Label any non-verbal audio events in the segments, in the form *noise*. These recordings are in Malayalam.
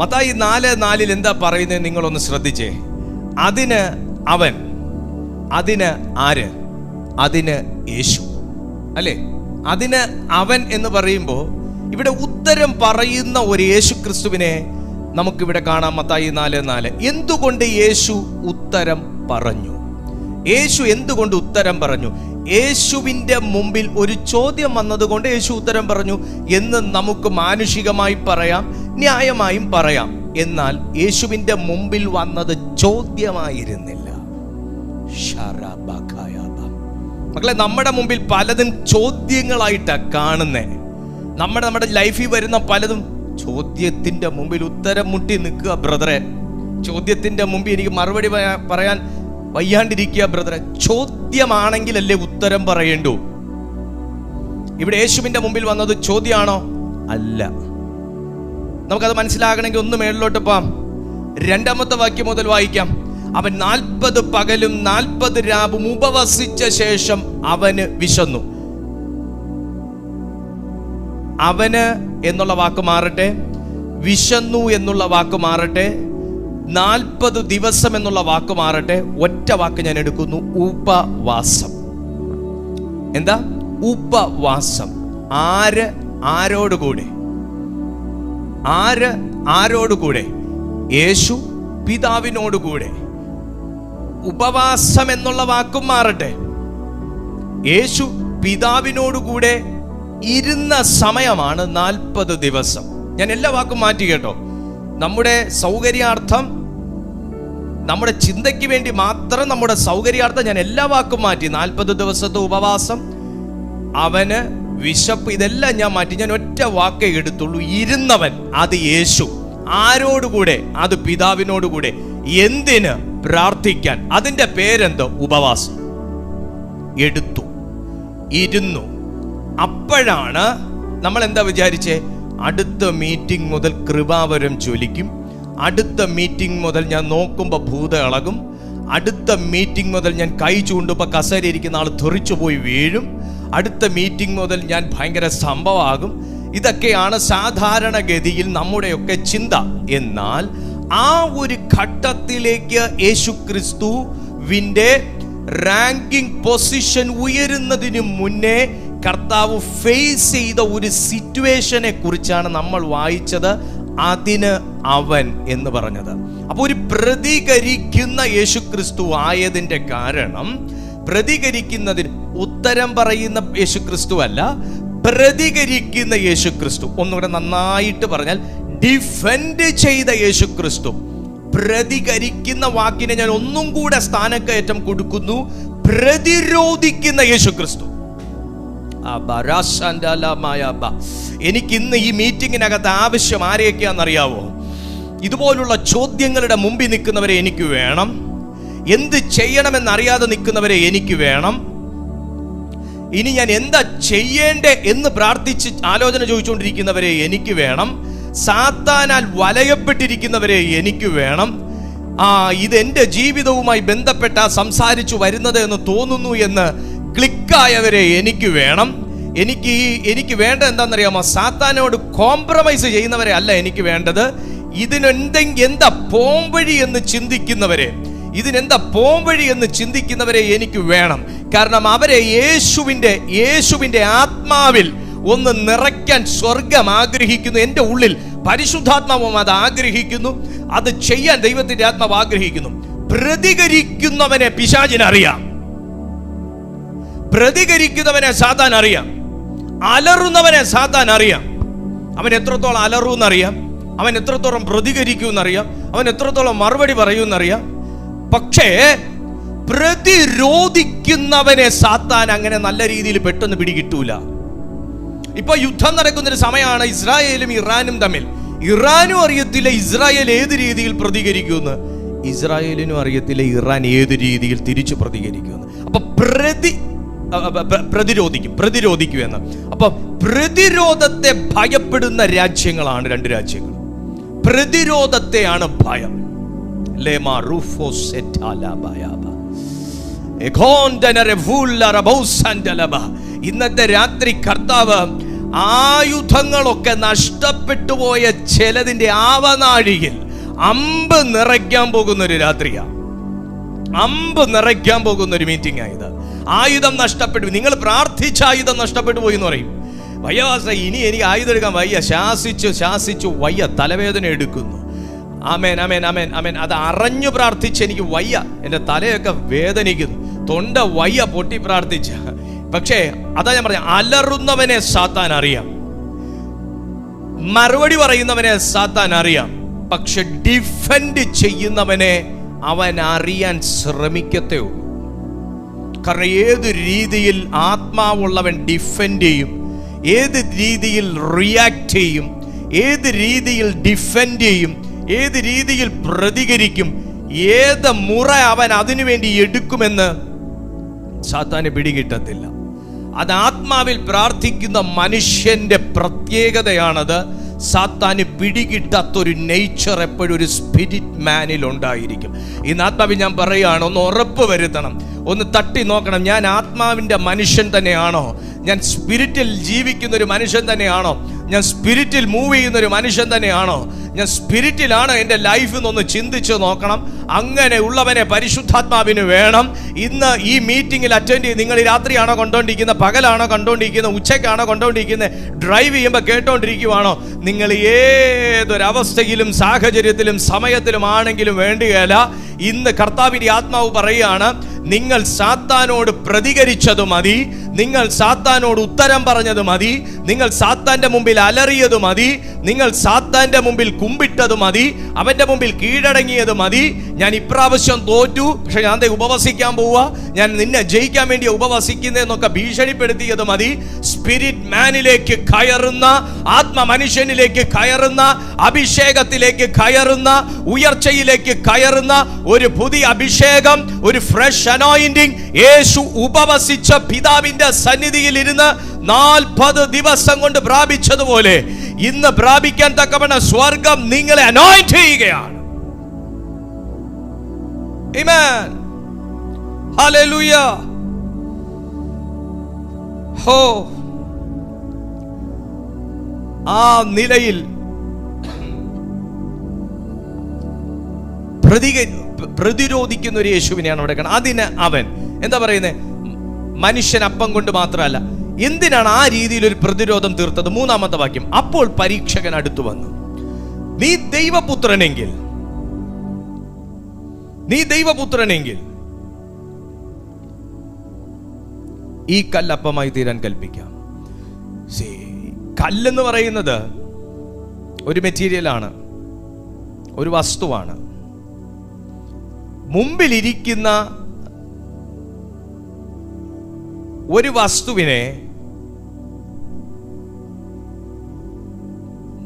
മത്തായി നാല് നാലിൽ എന്താ പറയുന്നത് നിങ്ങളൊന്ന് ശ്രദ്ധിച്ചേ. അതിന് അവൻ അതിന് ആര്? അതിന് യേശു. അല്ലേ? അതിന് അവൻ എന്ന് പറയുമ്പോൾ ഇവിടെ ഉത്തരം പറയുന്ന ഒരു യേശു ക്രിസ്തുവിനെ നമുക്കിവിടെ കാണാം മത്തായി നാല് നാല്. എന്തുകൊണ്ട് യേശു ഉത്തരം പറഞ്ഞു? യേശു എന്തുകൊണ്ട് ഉത്തരം പറഞ്ഞു? യേശുവിന്റെ മുമ്പിൽ ഒരു ചോദ്യം വന്നതുകൊണ്ട് യേശു ഉത്തരം പറഞ്ഞു എന്ന് നമുക്ക് മാനുഷികമായി പറയാം ന്യായമായും പറയാം. എന്നാൽ യേശുവിന്റെ മുമ്പിൽ വന്നത് ചോദ്യമായിരുന്നില്ല. മക്കളെ നമ്മുടെ മുമ്പിൽ പലതും ചോദ്യങ്ങളായിട്ടാണ് കാണുന്നേ. നമ്മുടെ നമ്മുടെ ലൈഫിൽ വരുന്ന പലതും ചോദ്യത്തിന്റെ മുമ്പിൽ ഉത്തരം മുട്ടി നിൽക്കുക ബ്രദറെ. ചോദ്യത്തിന്റെ മുമ്പിൽ എനിക്ക് മറുപടി പറയാൻ വയ്യാണ്ടിരിക്കുക ബ്രദറെ. ചോദ്യമാണെങ്കിലല്ലേ ഉത്തരം പറയേണ്ടു. ഇവിടെ യേശുവിന്റെ മുമ്പിൽ വന്നത് ചോദ്യമാണോ? അല്ല. നമുക്കത് മനസ്സിലാകണമെങ്കിൽ ഒന്ന് മേളിലോട്ട് പോവാം. രണ്ടാമത്തെ വാക്യം മുതൽ വായിക്കാം. അവൻ നാൽപ്പത് പകലും നാൽപ്പത് രാവും ഉപവസിച്ച ശേഷം അവന് വിശന്നു. അവന് എന്നുള്ള വാക്ക് മാറട്ടെ. വിശന്നു എന്നുള്ള വാക്ക് മാറട്ടെ. നാൽപ്പത് ദിവസം എന്നുള്ള വാക്ക് മാറട്ടെ. ഒറ്റ വാക്ക് ഞാൻ എടുക്കുന്നു. ഉപവാസം. എന്താ? ഉപവാസം. ആര് ആരോടുകൂടെ? ആര് ആരോടുകൂടെ? യേശു പിതാവിനോടുകൂടെ. ഉപവാസം എന്നുള്ള വാക്കും മാറട്ടെ. യേശു പിതാവിനോടുകൂടെ ഇരുന്ന സമയമാണ് നാൽപ്പത് ദിവസം. ഞാൻ എല്ലാ വാക്കും മാറ്റി കേട്ടോ. നമ്മുടെ സൗകര്യാർത്ഥം നമ്മുടെ ചിന്തയ്ക്ക് വേണ്ടി മാത്രം നമ്മുടെ സൗകര്യാർത്ഥം ഞാൻ എല്ലാ വാക്കും മാറ്റി. നാൽപ്പത് ദിവസത്തെ ഉപവാസം അവന് വിശപ്പ് ഇതെല്ലാം ഞാൻ മാറ്റി. ഞാൻ ഒറ്റ വാക്കേ എടുത്തുള്ളൂ. ഇരുന്നവൻ അത് യേശു. ആരോടുകൂടെ? അത് പിതാവിനോടുകൂടെ. എന്തിന്? പ്രാർത്ഥിക്കാൻ. അതിന്റെ പേരെന്തോ? ഉപവാസം. എടുത്തു. ഇരുന്നു. അപ്പോഴാണ് നമ്മൾ എന്താ വിചാരിച്ചേ? അടുത്ത മീറ്റിംഗ് മുതൽ കൃപാവരം ചൊലിക്കും അടുത്ത മീറ്റിംഗ് മുതൽ ഞാൻ നോക്കുമ്പോൾ ഭൂത ഇളകും. അടുത്ത മീറ്റിംഗ് മുതൽ ഞാൻ കൈ ചൂണ്ടുമ്പോൾ കസേര ഇരിക്കുന്ന ആൾ തെറിച്ചു പോയി വീഴും. അടുത്ത മീറ്റിംഗ് മുതൽ ഞാൻ ഭയങ്കര സംഭവമാകും. ഇതൊക്കെയാണ് സാധാരണഗതിയിൽ നമ്മുടെയൊക്കെ ചിന്ത. എന്നാൽ ആ ഒരു ഘട്ടത്തിലേക്ക് യേശു ക്രിസ്തുവിന്റെ റാങ്കിങ് പൊസിഷൻ ഉയരുന്നതിന് മുന്നേ കർത്താവ് ഫേസ് ചെയ്ത ഒരു സിറ്റുവേഷനെ കുറിച്ചാണ് നമ്മൾ വായിച്ചത്. അതിന് അവൻ എന്ന് പറഞ്ഞത്. അപ്പോൾ ഒരു പ്രതികരിക്കുന്ന യേശു ക്രിസ്തു ആയതിന്റെ കാരണം പ്രതികരിക്കുന്നതിന് ഉത്തരം പറയുന്ന യേശു ക്രിസ്തു അല്ല പ്രതികരിക്കുന്ന യേശു ക്രിസ്തു ഒന്നുകൂടെ നന്നായിട്ട് പറഞ്ഞാൽ ഡിഫെൻഡ് ചെയ്ത യേശു ക്രിസ്തു പ്രതികരിക്കുന്ന വാക്കിനെ ഞാൻ ഒന്നും കൂടെ സ്ഥാനക്കയറ്റം കൊടുക്കുന്നു. പ്രതിരോധിക്കുന്ന യേശു ക്രിസ്തു എനിക്ക് ഇന്ന് ഈ മീറ്റിങ്ങിനകത്ത് ആവശ്യം ആരെയൊക്കെയാണെന്നറിയാവോ ഇതുപോലുള്ള ചോദ്യങ്ങളുടെ മുമ്പിൽ നിൽക്കുന്നവരെ എനിക്ക് വേണം. എന്ത് ചെയ്യണമെന്നറിയാതെ നിൽക്കുന്നവരെ എനിക്ക് വേണം. ഇനി ഞാൻ എന്താ ചെയ്യേണ്ടേ എന്ന് പ്രാർത്ഥിച്ച് ആലോചന ചോദിച്ചുകൊണ്ടിരിക്കുന്നവരെ എനിക്ക് വേണം. സാത്താനാൽ വലയപ്പെട്ടിരിക്കുന്നവരെ എനിക്ക് വേണം. ആ ഇത് എന്റെ ജീവിതവുമായി ബന്ധപ്പെട്ട സംസാരിച്ചു വരുന്നത് എന്ന് തോന്നുന്നു എന്ന് ക്ലിക്കായവരെ എനിക്ക് വേണം. എനിക്ക് ഈ എനിക്ക് വേണ്ട എന്താണെന്നറിയാമോ? സാത്താനോട് കോംപ്രമൈസ് ചെയ്യുന്നവരെ അല്ല എനിക്ക് വേണ്ടത്. ഇതിനെന്തെങ്കിലും എന്താ പോംവഴി എന്ന് ചിന്തിക്കുന്നവരെ? ഇതിനെന്താ പോംവഴി എന്ന് ചിന്തിക്കുന്നവരെ എനിക്ക് വേണം. കാരണം അവരെ യേശുവിന്റെ യേശുവിന്റെ ആത്മാവിൽ ഒന്ന് നിറയ്ക്കാൻ സ്വർഗം ആഗ്രഹിക്കുന്നു. എന്റെ ഉള്ളിൽ പരിശുദ്ധാത്മാവും അത് ആഗ്രഹിക്കുന്നു. അത് ചെയ്യാൻ ദൈവത്തിന്റെ ആത്മാവ് ആഗ്രഹിക്കുന്നു. പ്രതികരിക്കുന്നവനെ പിശാചിനറിയാം. പ്രതികരിക്കുന്നവനെ സാത്താൻ അറിയാം. അലറുന്നവനെ സാത്താൻ അറിയാം. അവൻ എത്രത്തോളം അലറൂന്നറിയാം അവൻ എത്രത്തോളം പ്രതികരിക്കുമെന്നറിയാം. അവൻ എത്രത്തോളം മറുപടി പറയുമെന്നറിയാം. പക്ഷേ പ്രതിരോധിക്കുന്നവനെ സാത്താൻ അങ്ങനെ നല്ല രീതിയിൽ പെട്ടെന്ന് പിടികിട്ടൂല. ഇപ്പൊ യുദ്ധം നടക്കുന്നൊരു സമയമാണ് ഇസ്രായേലും ഇറാനും തമ്മിൽ. ഇറാനും അറിയത്തില്ല ഇസ്രായേൽ ഏത് രീതിയിൽ പ്രതികരിക്കുമെന്ന്. ഇസ്രായേലിനും അറിയത്തില്ല ഇറാൻ ഏത് രീതിയിൽ തിരിച്ചു പ്രതികരിക്കുമെന്ന്. അപ്പൊ പ്രതി പ്രതിരോധിക്കും പ്രതിരോധിക്കും എന്ന്. അപ്പൊ പ്രതിരോധത്തെ ഭയപ്പെടുന്ന രാജ്യങ്ങളാണ് രണ്ട് രാജ്യങ്ങൾ. പ്രതിരോധത്തെയാണ് ഭയം. ലേമാ റൂഫോ ഇന്നത്തെ രാത്രി കർത്താവ് ആയുധങ്ങളൊക്കെ നഷ്ടപ്പെട്ടു പോയ ചിലതിന്റെ ആവനാഴിയിൽ അമ്പ് നിറയ്ക്കാൻ പോകുന്ന ഒരു രാത്രിയാ അമ്പ് നിറയ്ക്കാൻ പോകുന്ന ഒരു മീറ്റിംഗ് ആയത് ആയുധം നഷ്ടപ്പെട്ടു. നിങ്ങൾ പ്രാർത്ഥിച്ച ആയുധം നഷ്ടപ്പെട്ടു പോയി എന്ന് പറയും. വയ്യവാസ ഇനി എനിക്ക് ആയുധം എടുക്കാൻ വയ്യ. ശാസിച്ചു ശാസിച്ചു വയ്യ. തലവേദന എടുക്കുന്നു. ആമേൻ ആമേൻ ആമേൻ ആമേൻ. അത് അറിഞ്ഞു പ്രാർത്ഥിച്ച് എനിക്ക് വയ്യ. എന്റെ തലയൊക്കെ വേദനിക്കുന്നു. തൊണ്ട വയ്യ പൊട്ടി പ്രാർത്ഥിച്ച. പക്ഷേ അതാ ഞാൻ പറഞ്ഞ അലറുന്നവനെ സാത്താൻ അറിയാം. മറുപടി പറയുന്നവനെ സാത്താൻ അറിയാം. പക്ഷെ ഡിഫെൻഡ് ചെയ്യുന്നവനെ അവൻ അറിയാൻ ശ്രമിക്കത്തേ ഉള്ളൂ. കാരണം ഏത് രീതിയിൽ ആത്മാവുള്ളവൻ ഡിഫെൻഡ് ചെയ്യും ഏത് രീതിയിൽ റിയാക്ട് ചെയ്യും ഏത് രീതിയിൽ ഡിഫെൻഡ് ചെയ്യും ഏത് രീതിയിൽ പ്രതികരിക്കും ഏത് മുറ അവൻ അതിനുവേണ്ടി എടുക്കുമെന്ന് സാത്താന് പിടികിട്ടത്തില്ല. അത് ആത്മാവിൽ പ്രാർത്ഥിക്കുന്ന മനുഷ്യന്റെ പ്രത്യേകതയാണത്. സാത്താന് പിടികിട്ടാത്തൊരു നേച്ചർ എപ്പോഴും ഒരു സ്പിരിറ്റ് മാനിൽ ഉണ്ടായിരിക്കും ഇന്ന് ആത്മാവിൽ ഞാൻ പറയുകയാണ് ഒന്ന് ഉറപ്പ് വരുത്തണം. ഒന്ന് തട്ടി നോക്കണം ഞാൻ ആത്മാവിന്റെ മനുഷ്യൻ തന്നെയാണോ? ഞാൻ സ്പിരിറ്റിൽ ജീവിക്കുന്ന ഒരു മനുഷ്യൻ തന്നെയാണോ? ഞാൻ സ്പിരിറ്റിൽ മൂവ് ചെയ്യുന്ന ഒരു മനുഷ്യൻ തന്നെയാണോ? ഞാൻ സ്പിരിറ്റിലാണ് എന്റെ ലൈഫ് എന്നൊന്ന് ചിന്തിച്ച് നോക്കണം. അങ്ങനെ ഉള്ളവനെ പരിശുദ്ധാത്മാവിന് വേണം. ഇന്ന് ഈ മീറ്റിംഗിൽ അറ്റൻഡ് ചെയ്ത് നിങ്ങൾ രാത്രിയാണോ കണ്ടുകൊണ്ടിരിക്കുന്നത് പകലാണോ കണ്ടോണ്ടിരിക്കുന്നത് ഉച്ചയ്ക്കാണോ കണ്ടോണ്ടിരിക്കുന്നത് ഡ്രൈവ് ചെയ്യുമ്പോൾ കേട്ടോണ്ടിരിക്കുവാണോ? നിങ്ങൾ ഏതൊരവസ്ഥയിലും സാഹചര്യത്തിലും സമയത്തിലും ആണെങ്കിലും വേണ്ടുകയില്ല ഇന്ന് കർത്താവിന്റെ ആത്മാവ് പറയുകയാണ് നിങ്ങൾ സാത്താനോട് പ്രതികരിച്ചത് മതി. നിങ്ങൾ സാത്താനോട് ഉത്തരം പറഞ്ഞത് മതി. നിങ്ങൾ സാത്താന്റെ മുമ്പിൽ അലറിയത് മതി. നിങ്ങൾ സാത്താന്റെ മുമ്പിൽ കുമ്പിട്ടത് മതി. അവന്റെ മുമ്പിൽ കീഴടങ്ങിയത് മതി. ഞാൻ ഇപ്രാവശ്യം തോറ്റു. പക്ഷെ ഞാൻ ഉപവസിക്കാൻ പോവുക. ഞാൻ നിന്നെ ജയിക്കാൻ വേണ്ടി ഉപവസിക്കുന്നതെന്നൊക്കെ ഭീഷണിപ്പെടുത്തിയത് മതി. സ്പിരിറ്റ് മാനിലേക്ക് കയറുന്ന ആത്മ മനുഷ്യനിലേക്ക് കയറുന്ന അഭിഷേകത്തിലേക്ക് കയറുന്ന ഉയർച്ചയിലേക്ക് കയറുന്ന ഒരു പുതിയ അഭിഷേകം ഒരു ഫ്രഷ് അനോയിന്റിങ് യേശു ഉപവസിച്ച പിതാവിന്റെ സന്നിധിയിൽ ഇരുന്ന് നാൽപ്പത് ദിവസം കൊണ്ട് പ്രാപിച്ചതുപോലെ ഇന്ന് പ്രാപിക്കാൻ തക്കവണ്ണം സ്വർഗം നിങ്ങളെ അനോയിന്റ് ചെയ്യുകയാണ്. ഹോ ആ നിലയിൽ പ്രതിരോധിക്കുന്ന ഒരു യേശുവിനെയാണ് അവിടെ കാണുന്നത്. അതിന് അവൻ എന്താ പറയുന്നത് മനുഷ്യൻ അപ്പം കൊണ്ട് മാത്രമല്ല എന്തിനാണ് ആ രീതിയിൽ ഒരു പ്രതിരോധം തീർത്തത്? മൂന്നാമത്തെ വാക്യം അപ്പോൾ പരീക്ഷകൻ അടുത്തു വന്നു. നീ ദൈവപുത്രനെങ്കിൽ നീ ദൈവപുത്രനെങ്കിൽ ഈ കല്ലപ്പമായി തീരാൻ കൽപ്പിക്കാം. കല്ലെന്ന് പറയുന്നത് ഒരു മെറ്റീരിയലാണ് ഒരു വസ്തുവാണ്. മുമ്പിലിരിക്കുന്ന ഒരു വസ്തുവിനെ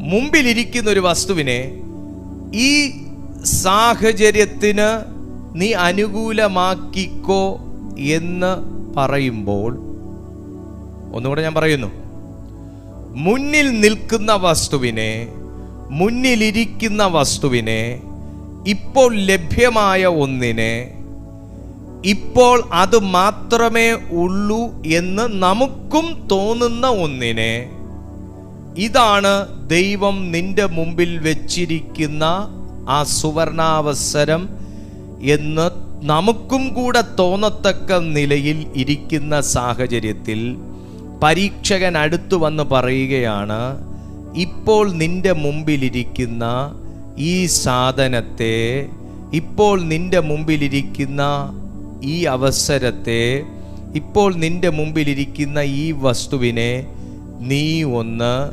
മുമ്പിലിരിക്കുന്ന ഒരു വസ്തുവിനെ ഈ സാഹചര്യത്തിന് നീ അനുകൂലമാക്കിക്കോ എന്ന് പറയുമ്പോൾ ഒന്നുകൂടെ ഞാൻ പറയുന്നു മുന്നിൽ നിൽക്കുന്ന വസ്തുവിനെ മുന്നിലിരിക്കുന്ന വസ്തുവിനെ ഇപ്പോൾ ലഭ്യമായ ഒന്നിനെ ഇപ്പോൾ അത് മാത്രമേ ഉള്ളൂ എന്ന് നമുക്കും തോന്നുന്ന ഒന്നിനെ. ഇതാണ് ദൈവം നിന്റെ മുമ്പിൽ വെച്ചിരിക്കുന്ന ആ സുവർണാവസരം എന്ന് നമുക്കും കൂടെ തോന്നത്തക്ക നിലയിൽ ഇരിക്കുന്ന സാഹചര്യത്തിൽ പരീക്ഷകൻ അടുത്തു വന്ന് പറയുകയാണ് ഇപ്പോൾ നിന്റെ മുമ്പിലിരിക്കുന്ന ഈ സാധനത്തെ ഇപ്പോൾ നിന്റെ മുമ്പിലിരിക്കുന്ന ഈ അവസരത്തെ ഇപ്പോൾ നിന്റെ മുമ്പിലിരിക്കുന്ന ഈ വസ്തുവിനെ നീ ഒന്ന്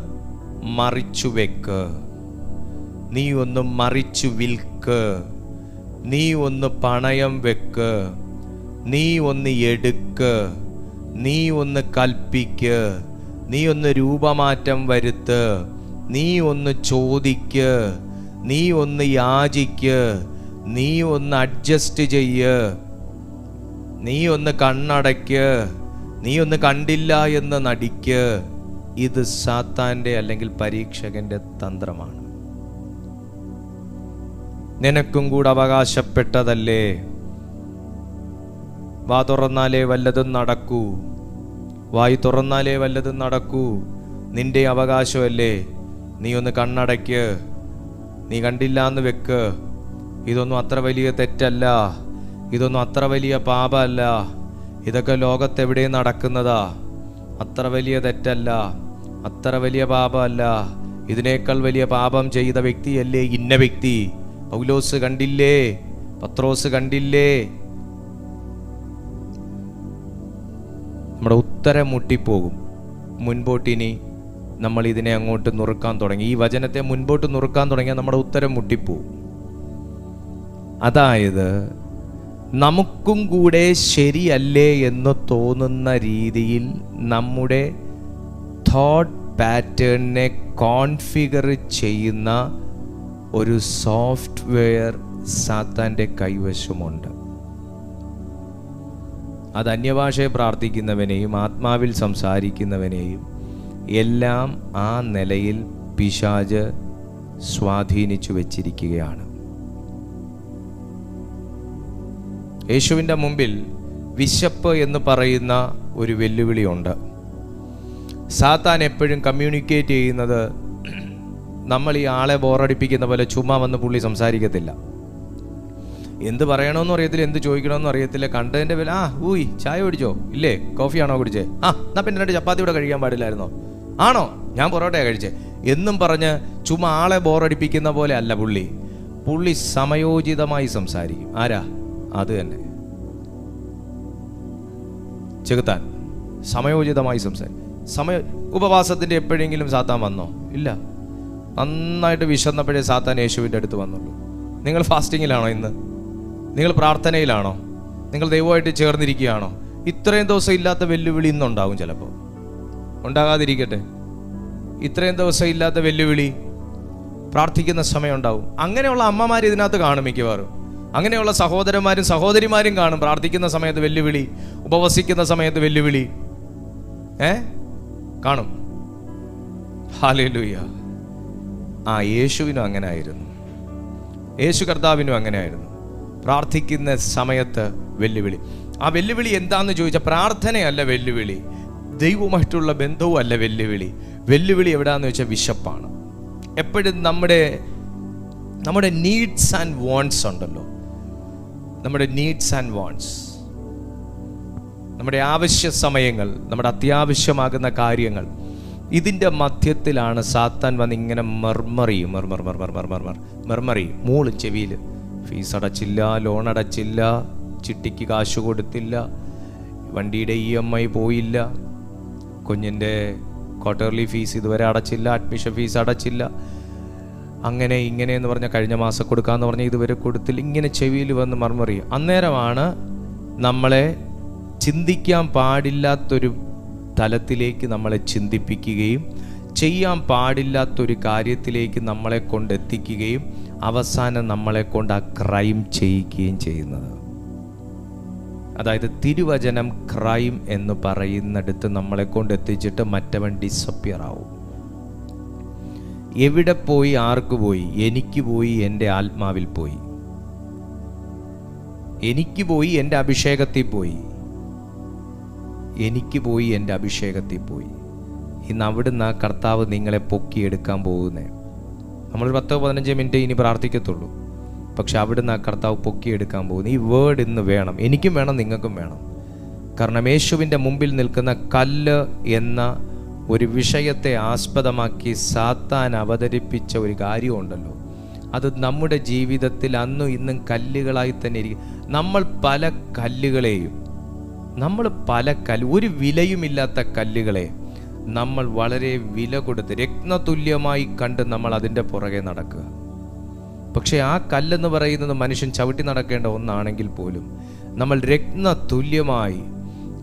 മറിച്ചു വെക്ക്. നീ ഒന്ന് മറിച്ചു വിൽക്ക്. നീ ഒന്ന് പണയം വെക്ക്. നീ ഒന്ന് എടുക്ക്. നീ ഒന്ന് കൽപ്പിക്ക്. നീ ഒന്ന് രൂപമാറ്റം വരുത്ത്. നീ ഒന്ന് ചോദിക്ക്. നീ ഒന്ന് യാചിക്ക്. നീ ഒന്ന് അഡ്ജസ്റ്റ് ചെയ്യ്. നീ ഒന്ന് കണ്ണടയ്ക്ക്. നീ ഒന്ന് കണ്ടില്ല എന്ന് നടിക്ക്. ഇത് സാത്താന്റെ അല്ലെങ്കിൽ പരീക്ഷകന്റെ തന്ത്രമാണ്. നിനക്കും കൂടെ അവകാശപ്പെട്ടതല്ലേ? വാ തുറന്നാലേ വല്ലതും നടക്കൂ. വായി തുറന്നാലേ വല്ലതും നടക്കൂ. നിന്റെ അവകാശമല്ലേ? നീ ഒന്ന് കണ്ണടയ്ക്ക്. നീ കണ്ടില്ല എന്ന് വെക്ക്. ഇതൊന്നും അത്ര വലിയ തെറ്റല്ല. ഇതൊന്നും അത്ര വലിയ പാപമല്ല. ഇതൊക്കെ ലോകത്തെവിടെയും നടക്കുന്നതാ? അത്ര വലിയ തെറ്റല്ല. അത്ര വലിയ പാപമല്ല. ഇതിനേക്കാൾ വലിയ പാപം ചെയ്ത വ്യക്തിയല്ലേ ഇന്ന വ്യക്തി? പൗലോസ് കണ്ടില്ലേ? പത്രോസ് കണ്ടില്ലേ? നമ്മുടെ ഉത്തരം മുട്ടിപ്പോകും. മുൻപോട്ടിനി നമ്മൾ ഇതിനെ അങ്ങോട്ട് നുറുക്കാൻ തുടങ്ങി. ഈ വചനത്തെ മുൻപോട്ട് നുറുക്കാൻ തുടങ്ങിയാൽ നമ്മുടെ ഉത്തരം മുട്ടിപ്പോകും. അതായത് നമുക്കും കൂടെ ശരിയല്ലേ എന്ന് തോന്നുന്ന രീതിയിൽ നമ്മുടെ തോട്ട് പാറ്റേണിനെ കോൺഫിഗർ ചെയ്യുന്ന ഒരു സോഫ്റ്റ്വെയർ സാത്താന്റെ കൈവശമുണ്ട്. അത് അന്യഭാഷയെ പ്രാർത്ഥിക്കുന്നവനെയും ആത്മാവിൽ സംസാരിക്കുന്നവനെയും എല്ലാം ആ നിലയിൽ പിശാജ് സ്വാധീനിച്ചു വച്ചിരിക്കുകയാണ്. യേശുവിന്റെ മുമ്പിൽ വിശപ്പ് എന്ന് പറയുന്ന ഒരു വെല്ലുവിളിയുണ്ട്. സാത്താൻ എപ്പോഴും കമ്മ്യൂണിക്കേറ്റ് ചെയ്യുന്നത് നമ്മൾ ഈ ആളെ ബോറടിപ്പിക്കുന്ന പോലെ ചുമ്മാ വന്ന് പുള്ളി സംസാരിക്കത്തില്ല. എന്ത് പറയണമെന്നും അറിയത്തില്ല എന്ത് ചോദിക്കണമെന്നും അറിയത്തില്ല. കണ്ടതിന്റെ വില ആ ഊയ് ചായ കുടിച്ചോ? ഇല്ലേ കോഫിയാണോ കുടിച്ചേ? ആ എന്നാ പിന്നെ രണ്ട് ചപ്പാത്തി കൂടെ കഴിക്കാൻ പാടില്ലായിരുന്നോ? ആണോ? ഞാൻ പൊറോട്ടയാ കഴിച്ചേ. എന്നും പറഞ്ഞ് ചുമ്മാ ആളെ ബോറടിപ്പിക്കുന്ന പോലെ അല്ല പുള്ളി. പുള്ളി സമയോചിതമായി സംസാരിക്കും. ആരാ? അത് തന്നെ ചെകുത്താൻ സമയോചിതമായി സംസാരിക്കും സമയ ഉപവാസത്തിന്റെ എപ്പോഴെങ്കിലും സാത്താൻ വന്നോ? ഇല്ല. നന്നായിട്ട് വിശന്നപ്പോഴേ സാത്താൻ യേശുവിന്റെ അടുത്ത് വന്നുള്ളൂ. നിങ്ങൾ ഫാസ്റ്റിങ്ങിലാണോ ഇന്ന്? നിങ്ങൾ പ്രാർത്ഥനയിലാണോ? നിങ്ങൾ ദൈവമായിട്ട് ചേർന്നിരിക്കുകയാണോ? ഇത്രയും ദിവസം ഇല്ലാത്ത വെല്ലുവിളി ഇന്നുണ്ടാകും ചിലപ്പോൾ. ഉണ്ടാകാതിരിക്കട്ടെ. ഇത്രയും ദിവസം ഇല്ലാത്ത വെല്ലുവിളി പ്രാർത്ഥിക്കുന്ന സമയം ഉണ്ടാവും. അങ്ങനെയുള്ള അമ്മമാർ ഇതിനകത്ത് കാണും മിക്കവാറും. അങ്ങനെയുള്ള സഹോദരന്മാരും സഹോദരിമാരും കാണും. പ്രാർത്ഥിക്കുന്ന സമയത്ത് വെല്ലുവിളി ഉപവസിക്കുന്ന സമയത്ത് വെല്ലുവിളി. ഏ? കാണും. ഹാലേലൂയ ആ യേശുവിനും അങ്ങനെ ആയിരുന്നു യേശു കർത്താവിനും അങ്ങനെ ആയിരുന്നു പ്രാർത്ഥിക്കുന്ന സമയത്ത് വെല്ലുവിളി. ആ വെല്ലുവിളി എന്താന്ന് ചോദിച്ചാൽ പ്രാർത്ഥനയല്ല വെല്ലുവിളി. ദൈവമായിട്ടുള്ള ബന്ധവും അല്ല വെല്ലുവിളി. വെല്ലുവിളി എവിടാന്ന് വെച്ചാൽ വിശപ്പാണ്. എപ്പോഴും നമ്മുടെ നമ്മുടെ നീഡ്സ് ആൻഡ് വോൺസ് ഉണ്ടല്ലോ. നമ്മുടെ നീഡ്സ് ആൻഡ് വാണ്ട്സ് നമ്മുടെ ആവശ്യ സമയങ്ങൾ നമ്മുടെ അത്യാവശ്യമാകുന്ന കാര്യങ്ങൾ. ഇതിന്റെ മധ്യത്തിലാണ് സാത്താൻ വന്ന് ഇങ്ങനെ മെർമറിയും മർമർ മർമർ മെർമർ മെർ മെർമറിയും. മൂളും ചെവിയിൽ. ഫീസ് അടച്ചില്ല ലോൺ അടച്ചില്ല ചിട്ടിക്ക് കാശ് കൊടുത്തില്ല വണ്ടിയുടെ ഇ എം ഐ പോയില്ല കുഞ്ഞിന്റെ ക്വാർട്ടർലി ഫീസ് ഇതുവരെ അടച്ചില്ല അഡ്മിഷൻ ഫീസ് അടച്ചില്ല അങ്ങനെ ഇങ്ങനെ എന്ന് പറഞ്ഞാൽ കഴിഞ്ഞ മാസം കൊടുക്കാന്ന് പറഞ്ഞാൽ ഇതുവരെ കൊടുത്തില്ല. ഇങ്ങനെ ചെവിയിൽ വന്ന് മർമറി അന്നേരമാണ് നമ്മളെ ചിന്തിക്കാൻ പാടില്ലാത്തൊരു തലത്തിലേക്ക് നമ്മളെ ചിന്തിപ്പിക്കുകയും ചെയ്യാൻ പാടില്ലാത്തൊരു കാര്യത്തിലേക്ക് നമ്മളെ കൊണ്ടെത്തിക്കുകയും അവസാനം നമ്മളെ കൊണ്ട് ആ ക്രൈം ചെയ്യിക്കുകയും ചെയ്യുന്നത്. അതായത് തിരുവചനം ക്രൈം എന്ന് പറയുന്നിടത്ത് നമ്മളെ കൊണ്ട് എത്തിച്ചിട്ട് മറ്റവൻ ഡിസപ്പിയർ ആവും. എവിടെ പോയി ആർക്ക് പോയി? എനിക്ക് പോയി എന്റെ ആത്മാവിൽ പോയി. എനിക്ക് പോയി എന്റെ അഭിഷേകത്തിൽ പോയി. എനിക്ക് പോയി എന്റെ അഭിഷേകത്തിൽ പോയി. ഇന്ന് അവിടുന്ന് ആ കർത്താവ് നിങ്ങളെ പൊക്കിയെടുക്കാൻ പോകുന്നേ. നമ്മൾ പത്തോ പതിനഞ്ച് മിനിറ്റ് ഇനി പ്രാർത്ഥിക്കത്തുള്ളൂ. പക്ഷെ അവിടുന്ന് ആ കർത്താവ് പൊക്കിയെടുക്കാൻ പോകുന്നു. ഈ വേർഡ് ഇന്ന് വേണം. എനിക്കും വേണം നിങ്ങൾക്കും വേണം. കാരണം യേശുവിന്റെ മുമ്പിൽ നിൽക്കുന്ന കല്ല് എന്ന ഒരു വിഷയത്തെ ആസ്പദമാക്കി സാത്താൻ അവതരിപ്പിച്ച ഒരു കാര്യമുണ്ടല്ലോ. അത് നമ്മുടെ ജീവിതത്തിൽ അന്നും ഇന്നും കല്ലുകളായി തന്നെ ഇരിക്കും നമ്മൾ പല കല്ലുകളെയും നമ്മൾ പല കല്ല് ഒരു വിലയുമില്ലാത്ത കല്ലുകളെ നമ്മൾ വളരെ വില കൊടുത്ത് രത്നതുല്യമായി കണ്ട് നമ്മൾ അതിന്റെ പുറകെ നടക്കുക. പക്ഷേ ആ കല്ലെന്ന് പറയുന്നത് മനുഷ്യൻ ചവിട്ടി നടക്കേണ്ട ഒന്നാണെങ്കിൽ പോലും നമ്മൾ രത്നതുല്യമായി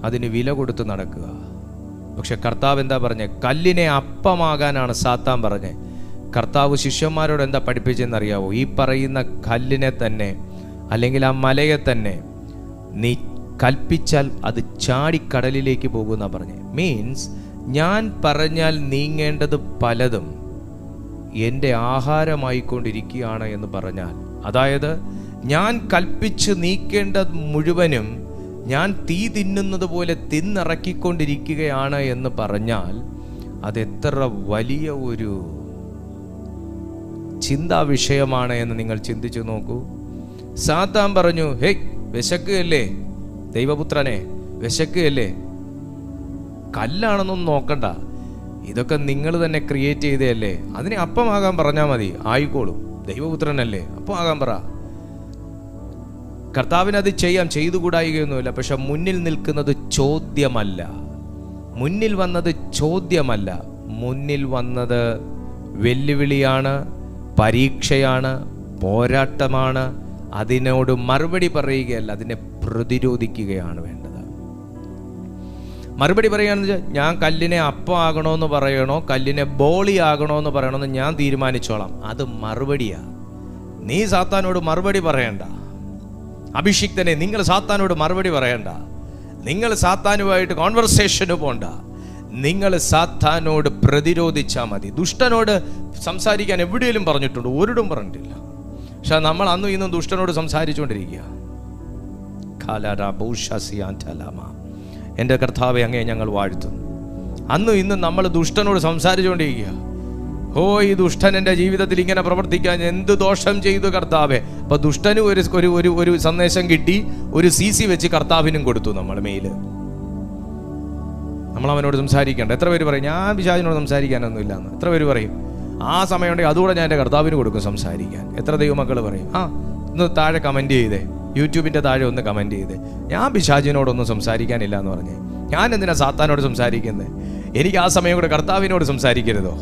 അതിന് വില കൊടുത്ത് നടക്കുക. പക്ഷെ കർത്താവ് എന്താ പറഞ്ഞത് കല്ലിനെ അപ്പമാകാനാണ് സാത്താൻ പറഞ്ഞത് കർത്താവ് ശിഷ്യന്മാരോട് എന്താ പഠിപ്പിച്ചെന്നറിയാവോ? ഈ പറയുന്ന കല്ലിനെ തന്നെ അല്ലെങ്കിൽ ആ മലയെ തന്നെ നീ കൽപ്പിച്ചാൽ അത് ചാടിക്കടലിലേക്ക് പോകുന്ന പറഞ്ഞത് മീൻസ് ഞാൻ പറഞ്ഞാൽ നീങ്ങേണ്ടത് പലതും എന്റെ ആഹാരമായിക്കൊണ്ടിരിക്കുകയാണ് എന്ന് പറഞ്ഞാൽ. അതായത് ഞാൻ കൽപ്പിച്ച് നീക്കേണ്ടത് മുഴുവനും ഞാൻ തീ തിന്നുന്നത് പോലെ തിന്നിറക്കിക്കൊണ്ടിരിക്കുകയാണ് എന്ന് പറഞ്ഞാൽ അതെത്ര വലിയ ഒരു ചിന്താ വിഷയമാണ് എന്ന് നിങ്ങൾ ചിന്തിച്ചു നോക്കൂ. സാത്താൻ പറഞ്ഞു ഹേയ് വിശക്കുകയല്ലേ? ദൈവപുത്രനെ വിശക്കുകയല്ലേ? കല്ലാണെന്നൊന്നും നോക്കണ്ട. ഇതൊക്കെ നിങ്ങൾ തന്നെ ക്രിയേറ്റ് ചെയ്തതല്ലേ? അതിനെ അപ്പമാകാൻ പറഞ്ഞാൽ മതി. ആയിക്കോളും. ദൈവപുത്രനല്ലേ? അപ്പം ആകാൻ പറ. കർത്താവിന് അത് ചെയ്യാം ചെയ്തുകൂടായികയൊന്നുമില്ല. പക്ഷെ മുന്നിൽ നിൽക്കുന്നത് ചോദ്യമല്ല. മുന്നിൽ വന്നത് ചോദ്യമല്ല. മുന്നിൽ വന്നത് വെല്ലുവിളിയാണ് പരീക്ഷയാണ് പോരാട്ടമാണ്. അതിനോട് മറുപടി പറയുകയല്ല അതിനെ പ്രതിരോധിക്കുകയാണ് വേണ്ടത്. മറുപടി പറയുകയാണെന്ന് വെച്ചാൽ ഞാൻ കല്ലിനെ അപ്പം ആകണമെന്ന് പറയണോ കല്ലിനെ ബോളി ആകണമെന്ന് പറയണമെന്ന് ഞാൻ തീരുമാനിച്ചോളാം. അത് മറുപടിയാണ് നീ സാത്താനോട് മറുപടി പറയണ്ട. അഭിഷിക്തനെ നിങ്ങൾ സാത്താനോട് മറുപടി പറയണ്ട. നിങ്ങൾ സാത്താനുമായിട്ട് കോൺവെർസേഷന് പോണ്ട. നിങ്ങൾ സാത്താനോട് പ്രതിരോധിച്ചാൽ മതി. ദുഷ്ടനോട് സംസാരിക്കാൻ എവിടെയെങ്കിലും പറഞ്ഞിട്ടുണ്ട്. ഒരിടും പറഞ്ഞിട്ടില്ല. പക്ഷെ നമ്മൾ അന്നും ഇന്നും ദുഷ്ടനോട് സംസാരിച്ചുകൊണ്ടിരിക്കുക. എന്റെ കർത്താവെ അങ്ങേ ഞങ്ങൾ വാഴ്ത്തുന്നു. അന്നും ഇന്നും നമ്മൾ ദുഷ്ടനോട് സംസാരിച്ചുകൊണ്ടിരിക്കുക. ഓ ഈ ദുഷ്ടൻ എന്റെ ജീവിതത്തിൽ ഇങ്ങനെ പ്രവർത്തിക്കാൻ എന്ത് ദോഷം ചെയ്തു കർത്താവെ? അപ്പൊ ദുഷ്ടന് ഒരു ഒരു ഒരു ഒരു സന്ദേശം കിട്ടി ഒരു സി സി വെച്ച് കർത്താവിനും കൊടുത്തു നമ്മൾ മെയിൽ നമ്മൾ അവനോട് സംസാരിക്കേണ്ട. എത്ര പേര് പറയും? ഞാൻ പിശാചിനോട് സംസാരിക്കാനൊന്നും ഇല്ലാന്ന് എത്ര പേര് പറയും? ആ സമയം ഉണ്ടെങ്കിൽ അതുകൂടെ ഞാൻ എന്റെ കർത്താവിന് കൊടുക്കും സംസാരിക്കാൻ. എത്ര ദൈവമക്കൾ പറയും? ആ ഒന്ന് താഴെ കമന്റ് ചെയ്തേ. യൂട്യൂബിന്റെ താഴെ ഒന്ന് കമന്റ് ചെയ്തേ. ഞാൻ പിശാചിനോടൊന്നും സംസാരിക്കാനില്ല എന്ന് പറഞ്ഞേ. ഞാൻ എന്തിനാ സാത്താനോട് സംസാരിക്കുന്നത് എനിക്ക് ആ സമയം കൂടെ കർത്താവിനോട് സംസാരിക്കരുതോ?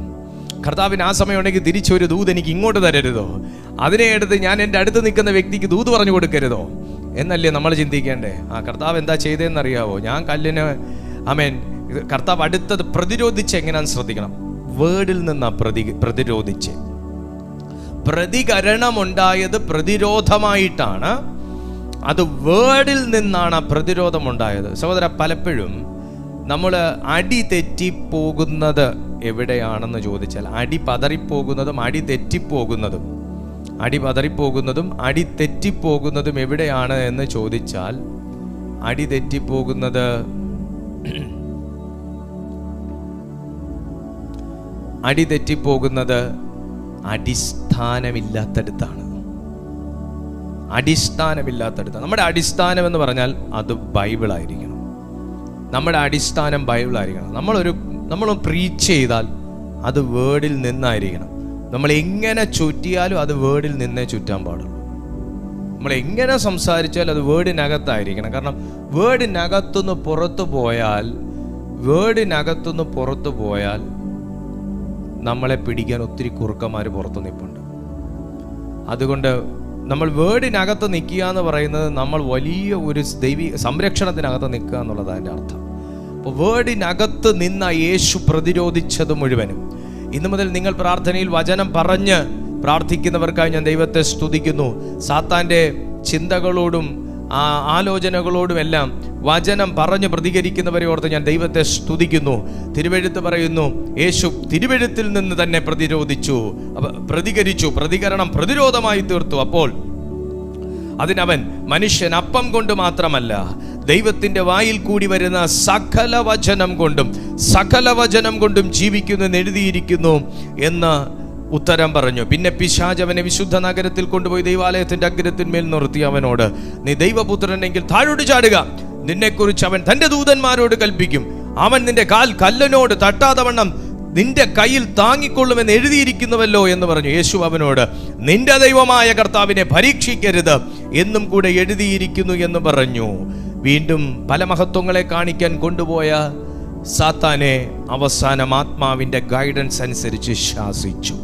കർത്താവിന് ആ സമയം ഉണ്ടെങ്കിൽ തിരിച്ചൊരു ദൂത് എനിക്ക് ഇങ്ങോട്ട് തരരുതോ? അതിനെ എടുത്ത് ഞാൻ എന്റെ അടുത്ത് നിൽക്കുന്ന വ്യക്തിക്ക് ദൂത് പറഞ്ഞു കൊടുക്കരുതോ? എന്നല്ലേ നമ്മൾ ചിന്തിക്കേണ്ടേ? ആ കർത്താവ് എന്താ ചെയ്തതെന്നറിയാവോ? ഞാൻ കല്ലിന് ഇത് കർത്താവ് അടുത്തത് പ്രതിരോധിച്ച് എങ്ങനെയാന്ന് ശ്രദ്ധിക്കണം. വേർഡിൽ നിന്നാ പ്രതി പ്രതിരോധിച്ച്. പ്രതികരണമുണ്ടായത് പ്രതിരോധമായിട്ടാണ്. അത് വേർഡിൽ നിന്നാണ് ആ പ്രതിരോധം ഉണ്ടായത് സഹോദര പലപ്പോഴും നമ്മൾ അടി തെറ്റിപ്പോകുന്നത് എവിടെയാണെന്ന് ചോദിച്ചാൽ അടി പതറിപ്പോകുന്നതും അടി തെറ്റിപ്പോകുന്നതും. അടി പതറിപ്പോകുന്നതും അടി തെറ്റിപ്പോകുന്നതും എവിടെയാണ് എന്ന് ചോദിച്ചാൽ അടി തെറ്റിപ്പോകുന്നത് *clears throat* അടി തെറ്റിപ്പോകുന്നത് അടിസ്ഥാനമില്ലാത്തടുത്താണ്. അടിസ്ഥാനമില്ലാത്തടുത്താണ്. നമ്മുടെ അടിസ്ഥാനം എന്ന് പറഞ്ഞാൽ അത് ബൈബിളായിരിക്കണം. നമ്മുടെ അടിസ്ഥാനം ബൈബിളായിരിക്കണം. നമ്മളൊരു നമ്മൾ പ്രീച്ച് ചെയ്താൽ അത് വേർഡിൽ നിന്നായിരിക്കണം. നമ്മൾ എങ്ങനെ ചുറ്റിയാലും അത് വേർഡിൽ നിന്നേ ചുറ്റാൻ പാടുള്ളൂ. നമ്മൾ എങ്ങനെ സംസാരിച്ചാലും അത് വേർഡിനകത്തായിരിക്കണം കാരണം വേർഡിനകത്തുനിന്ന് പുറത്തു പോയാൽ വേർഡിനകത്തുനിന്ന് പുറത്തു പോയാൽ നമ്മളെ പിടിക്കാൻ ഒത്തിരി കുറുക്കന്മാർ പുറത്തു നിൽപ്പുണ്ട്. അതുകൊണ്ട് നമ്മൾ വേർഡിനകത്ത് നിൽക്കുക എന്ന് പറയുന്നത് നമ്മൾ വലിയ ഒരു ദൈവി സംരക്ഷണത്തിനകത്ത് നിൽക്കുക എന്നുള്ളതാണ് അർത്ഥം. അപ്പോൾ വേർഡിനകത്ത് നിന്ന യേശു പ്രതിരോധിച്ചത് മുഴുവനും. ഇന്നു മുതൽ നിങ്ങൾ പ്രാർത്ഥനയിൽ വചനം പറഞ്ഞ് പ്രാർത്ഥിക്കുന്നവർക്കായി ഞാൻ ദൈവത്തെ സ്തുതിക്കുന്നു. സാത്താന്റെ ചിന്തകളോടും ആ ആലോചനകളോടും എല്ലാം വചനം പറഞ്ഞ് പ്രതികരിക്കുന്നവരെ ഓർത്ത് ഞാൻ ദൈവത്തെ സ്തുതിക്കുന്നു. തിരുവെഴുത്ത് പറയുന്നു യേശു തിരുവെഴുത്തിൽ നിന്ന് തന്നെ പ്രതിരോധിച്ചു. പ്രതികരിച്ചു. പ്രതികരണം പ്രതിരോധമായി തീർത്തു. അപ്പോൾ അതിനവൻ മനുഷ്യൻ അപ്പം കൊണ്ട് മാത്രമല്ല ദൈവത്തിന്റെ വായിൽ കൂടി വരുന്ന സകല വചനം കൊണ്ടും സകല വചനം കൊണ്ടും ജീവിക്കുന്നു എഴുതിയിരിക്കുന്നു എന്ന് ഉത്തരം പറഞ്ഞു. പിന്നെ പിശാജ് അവനെ വിശുദ്ധ നഗരത്തിൽ കൊണ്ടുപോയി ദൈവാലയത്തിന്റെ അഗ്രത്തിന്മേൽ നിർത്തി അവനോട് നീ ദൈവപുത്രനെങ്കിൽ താഴോട്ട് ചാടുക. നിന്നെക്കുറിച്ച് അവൻ തന്റെ ദൂതന്മാരോട് കൽപ്പിക്കും. അവൻ നിന്റെ കാൽ കല്ലനോട് തട്ടാതെ വണ്ണം നിന്റെ കയ്യിൽ താങ്ങിക്കൊള്ളുമെന്ന് എഴുതിയിരിക്കുന്നുവല്ലോ എന്ന് പറഞ്ഞു. യേശു അവനോട് നിന്റെ ദൈവമായ കർത്താവിനെ പരീക്ഷിക്കരുത്. എന്നും കൂടെ എഴുതിയിരിക്കുന്നു എന്ന് പറഞ്ഞു. വീണ്ടും പല മഹത്വങ്ങളെ കാണിക്കാൻ കൊണ്ടുപോയ സാത്താനെ അവസാനം ആത്മാവിന്റെ ഗൈഡൻസ് അനുസരിച്ച് ശാസിച്ചു.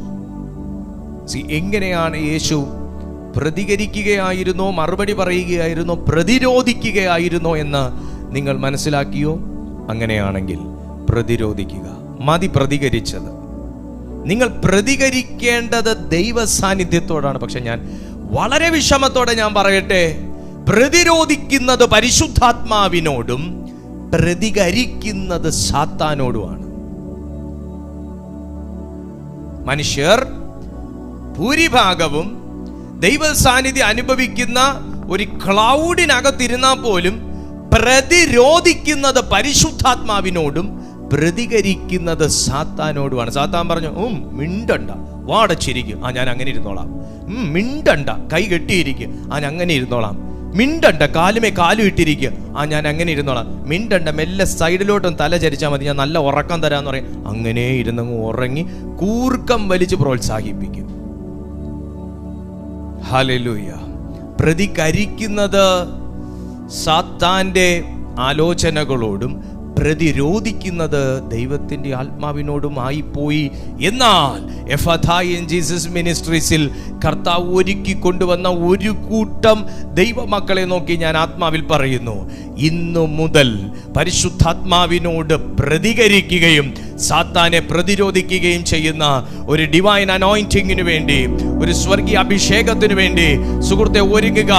സി എങ്ങനെയാണ് യേശു പ്രതികരിക്കുകയായിരുന്നോ മറുപടി പറയുകയായിരുന്നോ പ്രതിരോധിക്കുകയായിരുന്നോ എന്ന് നിങ്ങൾ മനസ്സിലാക്കിയോ? അങ്ങനെയാണെങ്കിൽ പ്രതിരോധിക്കുക. മതി പ്രതികരിച്ചത്. നിങ്ങൾ പ്രതികരിക്കേണ്ടത് ദൈവ സാന്നിധ്യത്തോടാണ് പക്ഷെ ഞാൻ വളരെ വിഷമത്തോടെ ഞാൻ പറയട്ടെ പ്രതിരോധിക്കുന്നത് പരിശുദ്ധാത്മാവിനോടും പ്രതികരിക്കുന്നത് സാത്താനോടുമാണ്. മനുഷ്യർ ഭൂരിഭാഗവും ദൈവ സാന്നിധ്യം അനുഭവിക്കുന്ന ഒരു ക്ലൗഡിനകത്തിരുന്നാൽ പോലും പ്രതിരോധിക്കുന്നത് പരിശുദ്ധാത്മാവിനോടും പ്രതികരിക്കുന്നത് സാത്താനോടുമാണ്. സാത്താൻ പറഞ്ഞു ഉം മിണ്ടണ്ട. വാടച്ചിരിക്കും. ആ ഞാൻ അങ്ങനെ ഇരുന്നോളാം. മിണ്ടണ്ട. കൈ കെട്ടിയിരിക്കും. ആ ഞാൻ അങ്ങനെ ഇരുന്നോളാം. മിണ്ടണ്ട കാലുമേ കാലും ഇട്ടിരിക്കുക ആ ഞാൻ അങ്ങനെ ഇരുന്നോളാം. മിണ്ടണ്ട മെല്ലെ സൈഡിലോട്ടും തല ചരിച്ചാൽ മതി. ഞാൻ നല്ല ഉറക്കം തരാന്ന് പറയും. അങ്ങനെ ഇരുന്നങ്ങ് ഉറങ്ങി കൂർക്കം വലിച്ച് പ്രോത്സാഹിപ്പിക്കും. ഹലലൂയ പ്രതികരിക്കുന്നത് സാത്താന്റെ ആലോചനകളോടും പ്രതിരോധിക്കുന്നത് ദൈവത്തിന്റെ ആത്മാവിനോടും പോയി എന്നാൽ എഫഥായൻ ജീസസ് മിനിസ്ട്രീസിൽ കർത്താവ് ഒരുക്കി കൊണ്ടുവന്ന ഒരു കൂട്ടം ദൈവമക്കളെ നോക്കി ഞാൻ ആത്മാവിൽ പറയുന്നു. ഇന്നു മുതൽ പരിശുദ്ധാത്മാവിനോട് പ്രതികരിക്കുകയും സാത്താനെ പ്രതിരോധിക്കുകയും ചെയ്യുന്ന ഒരു ഡിവൈൻ അനോയിന്റിങ്ങിന് വേണ്ടി ഒരു സ്വർഗീയ അഭിഷേകത്തിന് വേണ്ടി സുഹൃത്തെ ഒരുങ്ങുക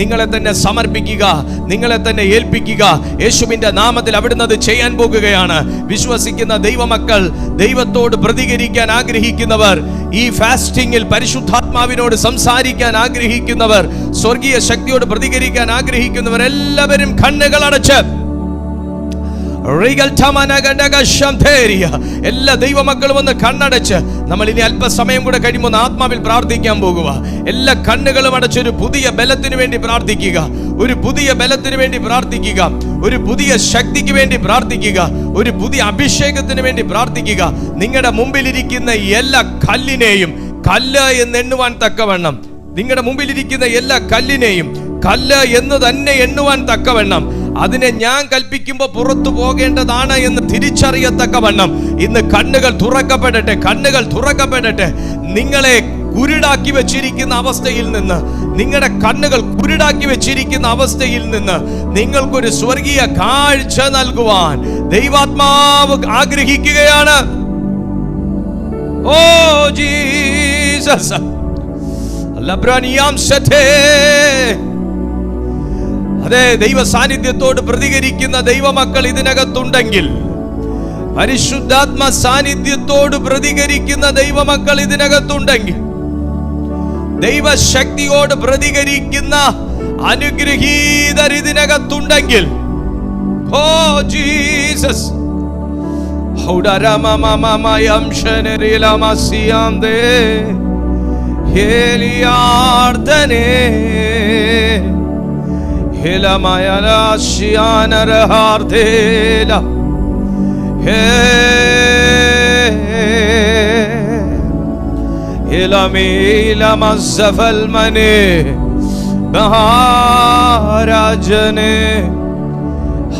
നിങ്ങളെ തന്നെ സമർപ്പിക്കുക നിങ്ങളെ തന്നെ ഏൽപ്പിക്കുക യേശുവിന്റെ നാമത്തിൽ അവിടുന്ന് അത് ചെയ്യാൻ പോകുകയാണ് വിശ്വസിക്കുന്ന ദൈവമക്കൾ ദൈവത്തോട് പ്രതികരിക്കാൻ ആഗ്രഹിക്കുന്നവർ ഈ ഫാസ്റ്റിംഗിൽ പരിശുദ്ധാത്മാവിനോട് സംസാരിക്കാൻ ആഗ്രഹിക്കുന്നവർ സ്വർഗീയ ശക്തിയോട് പ്രതികരിക്കാൻ ആഗ്രഹിക്കുന്നവർ എല്ലാവരും കണ്ണുകൾ അടച്ച്. എല്ലാ ദൈവമക്കളും ഒന്ന് കണ്ണടച്ച് നമ്മൾ ഇനി അല്പസമയം കൂടെ കഴിയുമ്പോൾ ആത്മാവിൽ പ്രാർത്ഥിക്കാൻ പോകുക. എല്ലാ കണ്ണുകളും അടച്ച് ഒരു പുതിയ ബലത്തിന് വേണ്ടി പ്രാർത്ഥിക്കുക. ഒരു പുതിയ ബലത്തിന് വേണ്ടി പ്രാർത്ഥിക്കുക. ഒരു പുതിയ ശക്തിക്ക് വേണ്ടി പ്രാർത്ഥിക്കുക. ഒരു പുതിയ അഭിഷേകത്തിന് വേണ്ടി പ്രാർത്ഥിക്കുക. നിങ്ങളുടെ മുമ്പിലിരിക്കുന്ന എല്ലാ കല്ലിനെയും കല്ല് എന്ന് എണ്ണുവാൻ തക്കവണ്ണം. നിങ്ങളുടെ മുമ്പിലിരിക്കുന്ന എല്ലാ കല്ലിനെയും കല്ല് എന്ന് തന്നെ എണ്ണുവാൻ തക്കവണ്ണം. അതിനെ ഞാൻ കൽപ്പിക്കുമ്പോൾ പുറത്തു പോകേണ്ടതാണ് എന്ന് തിരിച്ചറിയത്തക്കവണ്ണം ഇന്ന് കണ്ണുകൾ തുറക്കപ്പെടട്ടെ കണ്ണുകൾ തുറക്കപ്പെടട്ടെ. നിങ്ങളെ കുരുടാക്കി വെച്ചിരിക്കുന്ന അവസ്ഥയിൽ നിന്ന് നിങ്ങളുടെ കണ്ണുകൾ കുരുടാക്കി വെച്ചിരിക്കുന്ന അവസ്ഥയിൽ നിന്ന് നിങ്ങൾക്കൊരു സ്വർഗീയ കാഴ്ച നൽകുവാൻ ദൈവാത്മാവ് ആഗ്രഹിക്കുകയാണ്. Oh Jesus. ലബ്രാനിയാം ശതേ അതെ ദൈവ സാന്നിധ്യത്തോട് പ്രതികരിക്കുന്ന ദൈവമക്കൾ ഇതിനകത്തുണ്ടെങ്കിൽ പരിശുദ്ധാത്മ സാന്നിധ്യത്തോട് പ്രതികരിക്കുന്ന ദൈവമക്കൾ ഇതിനകത്തുണ്ടെങ്കിൽ ദൈവശക്തിയോട് പ്രതികരിക്കുന്ന അനുഗ്രഹീതർ ഇതിനകത്തുണ്ടെങ്കിൽ O Jesus. Hilamayala şiyaner hardela Hilami lama zefel meni Bahar acını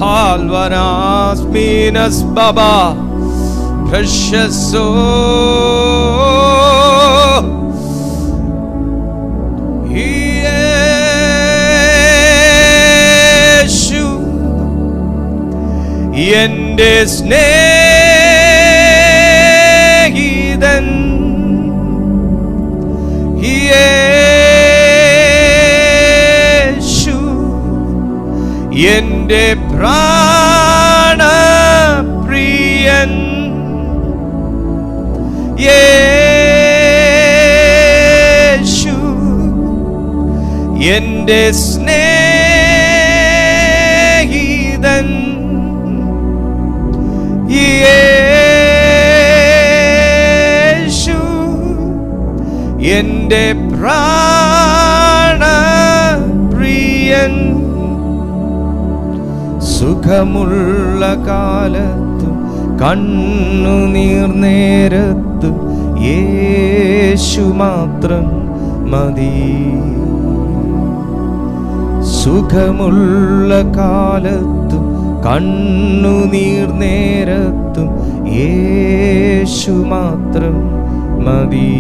Hal ve razmin esbaba Precious soul. എന്റെ സ്നേഹിതൻ. യേശു എന്റെ പ്രാണപ്രിയൻ. യേശു എന്റെ സ്നേഹിതൻ എന്റെ പ്രാണപ്രിയൻ. സുഖമുള്ള കാലത്തും കണ്ണുനീർ നേരത്തും യേശു മാത്രം മതി. സുഖമുള്ള കാലത്തും കണ്ണുനീർ നേരത്തും യേശു മാത്രം മതി.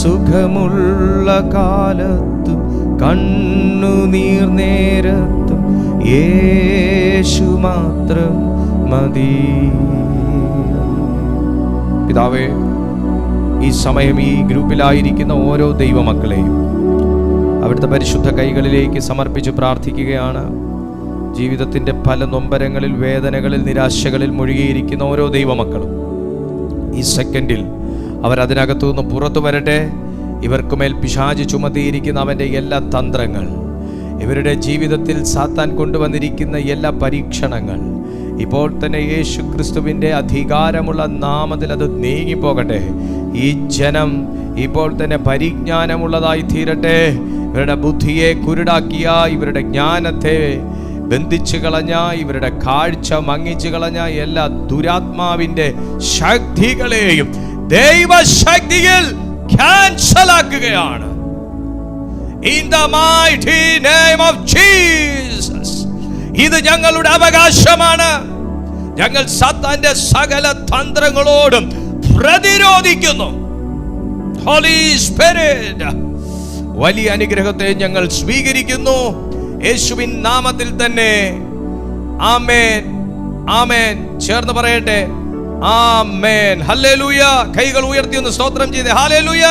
സുഖമുള്ള കാലത്തും കണ്ണുനീർ നേരത്തും യേശു മാത്രം മതി. പിതാവേ ഈ സമയം ഈ ഗ്രൂപ്പിലായിരിക്കുന്ന ഓരോ ദൈവമക്കളെയും അവിടുത്തെ പരിശുദ്ധ കൈകളിലേക്ക് സമർപ്പിച്ച് പ്രാർത്ഥിക്കുകയാണ്. ജീവിതത്തിന്റെ പല നൊമ്പരങ്ങളിൽ വേദനകളിൽ നിരാശകളിൽ മുഴുകിയിരിക്കുന്ന ഓരോ ദൈവമക്കളും ഈ സെക്കൻഡിൽ അവരതിനകത്തു നിന്ന് പുറത്തു വരട്ടെ. ഇവർക്കുമേൽ പിശാചി ചുമത്തിയിരിക്കുന്ന അവന്റെ എല്ലാ തന്ത്രങ്ങൾ ഇവരുടെ ജീവിതത്തിൽ സാത്താൻ കൊണ്ടുവന്നിരിക്കുന്ന എല്ലാ പരീക്ഷണങ്ങൾ ഇപ്പോൾ തന്നെ യേശു ക്രിസ്തുവിന്റെ അധികാരമുള്ള നാമത്തിൽ അത് നീങ്ങിപ്പോകട്ടെ. ഈ ജനം ഇപ്പോൾ തന്നെ പരിജ്ഞാനമുള്ളതായി തീരട്ടെ. ഇവരുടെ ബുദ്ധിയെ കുരുടാക്കിയ ഇവരുടെ ജ്ഞാനത്തെ ബന്ധിച്ചു കളഞ്ഞ ഇവരുടെ കാഴ്ച മങ്ങിച്ചു കളഞ്ഞ എല്ലാ ദുരാത്മാവിന്റെ ശക്തികളെയും ദൈവശക്തിയിൽ In the mighty name of Jesus. ഇത് ഞങ്ങളുടെ അവകാശമാണ്. ഞങ്ങൾ സത്താന്റെ സകല തന്ത്രങ്ങളോടും പ്രതിരോധിക്കുന്നു. ഹോളി സ്പിരിറ്റ് വലിയ അനുഗ്രഹത്തെ ഞങ്ങൾ സ്വീകരിക്കുന്നു. യേശുവിൻ നാമത്തിൽ തന്നെ. ആമേൻ. ആമേൻ. ചേർന്ന് പറയട്ടെ. ആമേൻ ഹല്ലേലൂയ കൈകൾ ഉയർത്തി ഒന്ന് സ്തോത്രം ചെയ്തേ ഹല്ലേലൂയ